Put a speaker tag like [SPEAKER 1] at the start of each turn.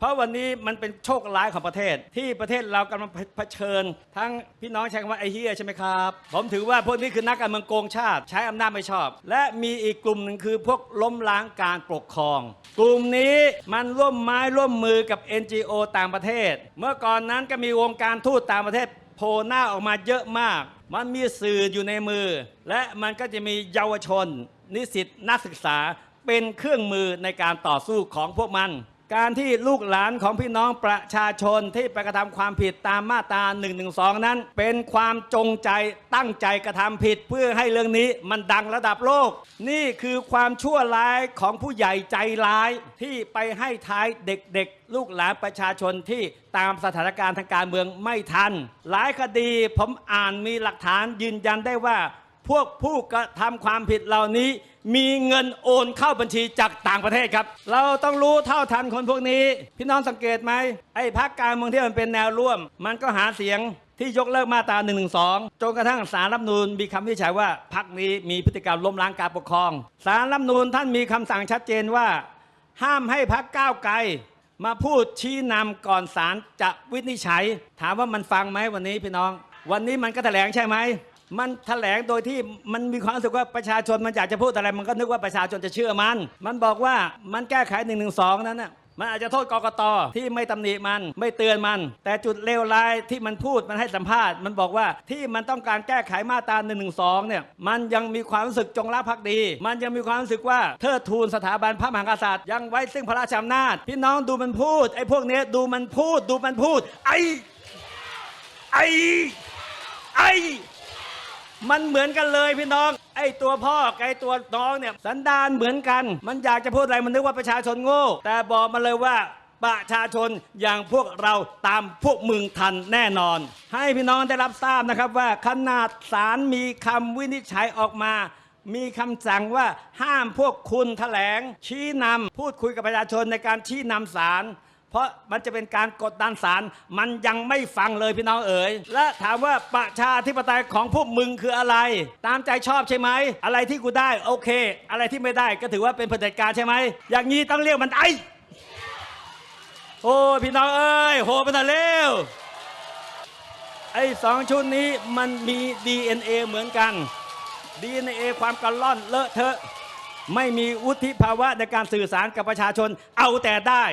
[SPEAKER 1] เพราะวันนี้มันเป็นโชคร้ายของประเทศ ที่ประเทศเรากำลังเผชิญ ทั้งพี่น้องใช้คำว่าไอ้เฮียใช่ไหมครับ ผมถือว่าพวกนี้คือนักการเมืองโกงชาติ ใช้อำนาจไม่ชอบ และมีอีกกลุ่มหนึ่งคือพวกล้มล้างการปกครอง กลุ่มนี้มันร่วมไม้ร่วมมือกับ NGO ต่างประเทศ เมื่อก่อนนั้นก็มีวงการทูตต่างประเทศโผล่หน้าออกมาเยอะมาก มันมีสื่ออยู่ในมือ และมันก็จะมีเยาวชน นิสิตนักศึกษาเป็นเครื่องมือในการต่อสู้ของพวกมัน การที่ลูกหลานของพี่น้องประชาชนที่ไปกระทำความผิดตามมาตรา1นึนั้น เป็นความจงใจตั้งใจกระทำผิดเพื่อให้เรื่องนี้มันดังระดับโลก นี่คือความชั่วร้ายของผู้ใหญ่ใจร้ายที่ไปให้ท้ายเด็กๆ ลูกหลานประชาชนที่ตามสถานการณ์ทางการเมืองไม่ทัน หลายคดีผมอ่านมีหลักฐานยืนยันได้ว่า พวกผู้กระทำความผิดเหล่านี้ มีเงินโอนเข้าบัญชีจากต่างประเทศครับ เราต้องรู้เท่าทันคนพวกนี้ พี่น้องสังเกตไหมไอ้พรรคการเมืองที่มันเป็นแนวร่วม มันก็หาเสียงที่ยกเลิกมาตรา1นึจนกระทั่งสารรัฐนูญมีคำวิจัยว่าพรรคนี้มีพฤติกรรมล้มล้างการปกครอง สารรัฐนูญท่านมีคำสั่งชัดเจนว่า ห้ามให้พรรคก้าวไกลมาพูดชี้นำก่อนศาลจะวินิจฉัย ถามว่ามันฟังไหมวันนี้พี่น้อง วันนี้มันก็แถลงใช่ไหม มันแถลงโดยที่มันมีความรู้สึกว่าประชาชนมันอยากจะพูดอะไร มันก็นึกว่าประชาชนจะเชื่อมัน มันบอกว่ามันแก้ไข1นึนั้นน่ะมันอาจจะโทษกกตที่ไม่ตำหนิมันไม่เตือนมัน แต่จุดเลวร้ายที่มันพูดมันให้สัมภาษณ์มันบอกว่าที่มันต้องการแก้ไขมาตรา1นึเนี่ยมันยังมีความรู้สึกจงรักภักดี มันยังมีความรู้สึกว่าเทิดทูนสถาบันพระมหากษัตริย์ยังไว้ซึ่งพระราชอำนาจพี่น้องดูมันพูดไอ้พวกเนี้ยดูมันพูดดูมันพูด ไอ้ไอ้ไอ้ มันเหมือนกันเลยพี่น้อง ไอ้ตัวพ่อไอ้ตัวน้องเนี่ยสันดานเหมือนกัน มันอยากจะพูดอะไรมันนึกว่าประชาชนโง่ แต่บอกมาเลยว่าประชาชนอย่างพวกเราตามพวกมึงทันแน่นอน ให้พี่น้องได้รับทราบนะครับว่าขนาดศาลมีคำวินิจฉัยออกมา มีคำสั่งว่าห้ามพวกคุณแถลง ชี้นำพูดคุยกับประชาชนในการชี้นำศาล เพราะมันจะเป็นการกดดันศาลมันยังไม่ฟังเลยพี่น้องเอ๋ยและถามว่าประชาธิปไตยของพวกมึงคืออะไร ตามใจชอบใช่ไหม อะไรที่กูได้โอเค อะไรที่ไม่ได้ก็ถือว่าเป็นเผด็จการใช่ไหม อย่างนี้ต้องเรียกมันไอ้โอ้พี่น้องเอ้ยโหไปแต่เร็วไอ้สองชุดนี้มันมี DNA เหมือนกัน DNA ความกระล่อนเลอะเทอะ ไม่มีวุฒิภาวะในการสื่อสารกับประชาชนเอาแต่ได้